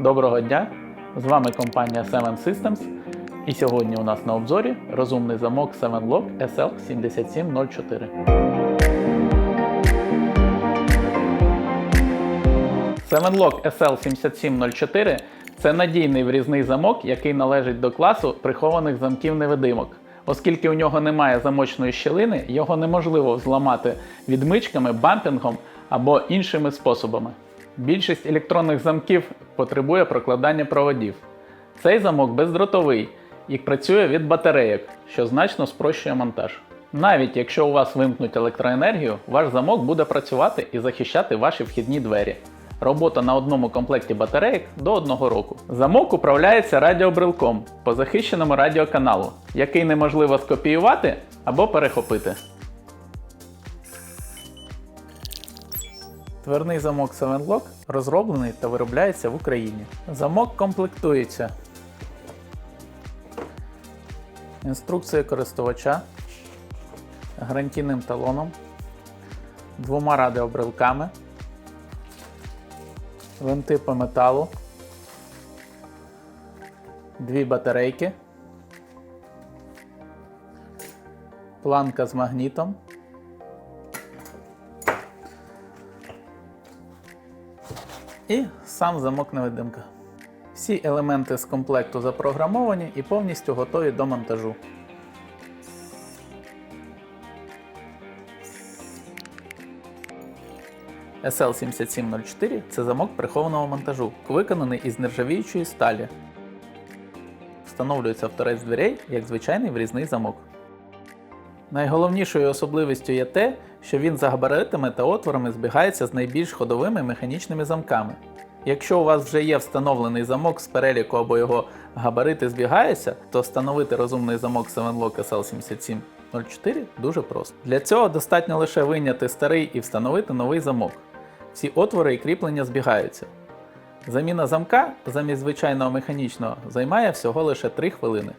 Доброго дня! З вами компанія 7 Systems. І сьогодні у нас на обзорі розумний замок 7Lock SL7704. 7Lock SL7704 це надійний врізний замок, який належить до класу прихованих замків невидимок. Оскільки у нього немає замочної щілини, його неможливо взламати відмичками, бампінгом або іншими способами. Більшість електронних замків потребує прокладання проводів. Цей замок бездротовий і працює від батарейок, що значно спрощує монтаж. Навіть якщо у вас вимкнуть електроенергію, ваш замок буде працювати і захищати ваші вхідні двері. Робота на одному комплекті батареїк до одного року. Замок управляється радіобрелком по захищеному радіоканалу, який неможливо скопіювати або перехопити. Тверний замок 7Lock розроблений та виробляється в Україні. Замок комплектується інструкцією користувача, гарантійним талоном, двома радіобрелками, винти по металу, дві батарейки, планка з магнітом. І сам замок невидимка. Всі елементи з комплекту запрограмовані і повністю готові до монтажу. SL7704 це замок прихованого монтажу, виконаний із нержавіючої сталі. Встановлюється в торець дверей як звичайний врізний замок. Найголовнішою особливістю є те, що він за габаритами та отворами збігається з найбільш ходовими механічними замками. Якщо у вас вже є встановлений замок з переліку або його габарити збігаються, то встановити розумний замок 7Lock SL7704 дуже просто. Для цього достатньо лише вийняти старий і встановити новий замок. Всі отвори і кріплення збігаються. Заміна замка замість звичайного механічного займає всього лише 3 хвилини.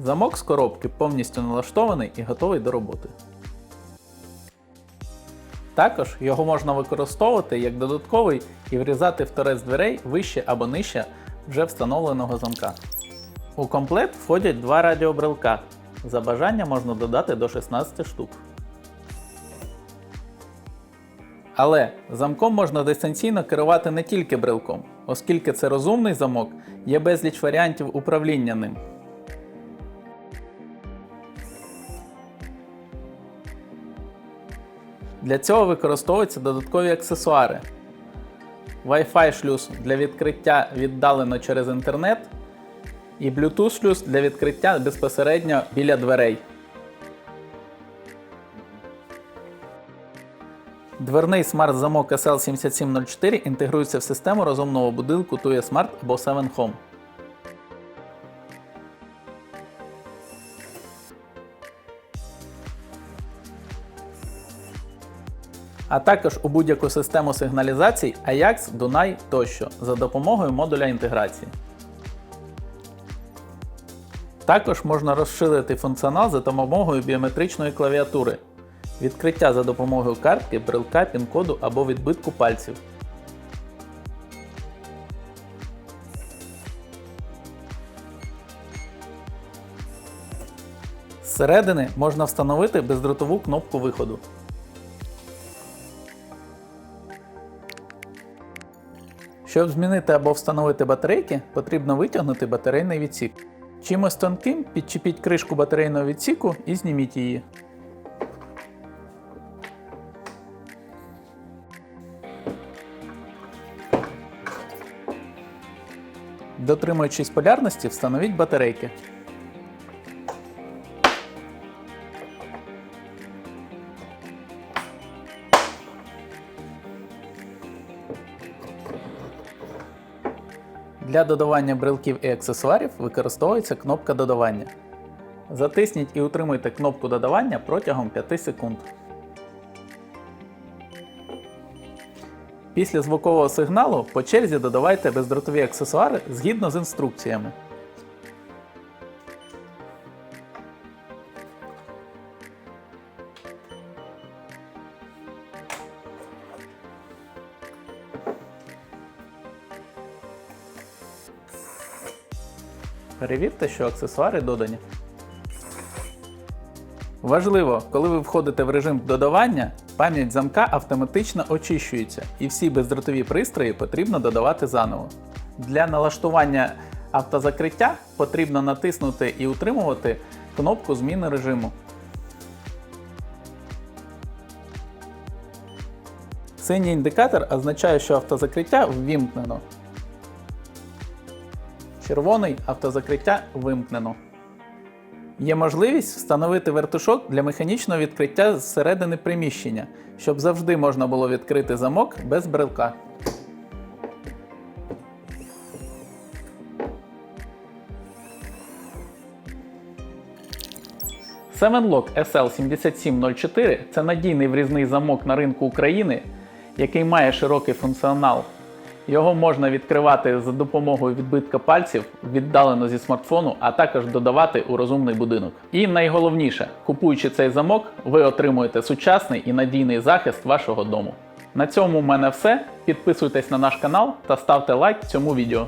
Замок з коробки повністю налаштований і готовий до роботи. Також його можна використовувати як додатковий і врізати в торець дверей вище або нижче вже встановленого замка. У комплект входять два радіобрелка. За бажання можна додати до 16 штук. Але замком можна дистанційно керувати не тільки брелком, оскільки це розумний замок, є безліч варіантів управління ним. Для цього використовуються додаткові аксесуари. Wi-Fi шлюз для відкриття віддалено через інтернет і Bluetooth шлюз для відкриття безпосередньо біля дверей. Дверний смарт-замок SL7704 інтегрується в систему розумного будинку TUE Smart або 7 Home. А також у будь-яку систему сигналізацій Ajax, Dunai тощо за допомогою модуля інтеграції. Також можна розширити функціонал за допомогою біометричної клавіатури, відкриття за допомогою картки, брелка, пін-коду або відбитку пальців. Зсередини можна встановити бездротову кнопку виходу. Щоб змінити або встановити батарейки, потрібно витягнути батарейний відсік. Чимось тонким підчепіть кришку батарейного відсіку і зніміть її. Дотримуючись полярності, встановіть батарейки. Для додавання брелків і аксесуарів використовується кнопка додавання. Затисніть і утримуйте кнопку додавання протягом 5 секунд. Після звукового сигналу по черзі додавайте бездротові аксесуари згідно з інструкціями. Перевірте, що аксесуари додані. Важливо, коли ви входите в режим додавання, пам'ять замка автоматично очищується і всі бездротові пристрої потрібно додавати заново. Для налаштування автозакриття потрібно натиснути і утримувати кнопку зміни режиму. Синій індикатор означає, що автозакриття ввімкнено. Червоний автозакриття вимкнено. Є можливість встановити вертушок для механічного відкриття зсередини приміщення, щоб завжди можна було відкрити замок без брелка. Sevenlock SL7704 це надійний врізний замок на ринку України, який має широкий функціонал. Його можна відкривати за допомогою відбитка пальців віддалено зі смартфону, а також додавати у розумний будинок. І найголовніше, купуючи цей замок, ви отримуєте сучасний і надійний захист вашого дому. На цьому в мене все. Підписуйтесь на наш канал та ставте лайк цьому відео.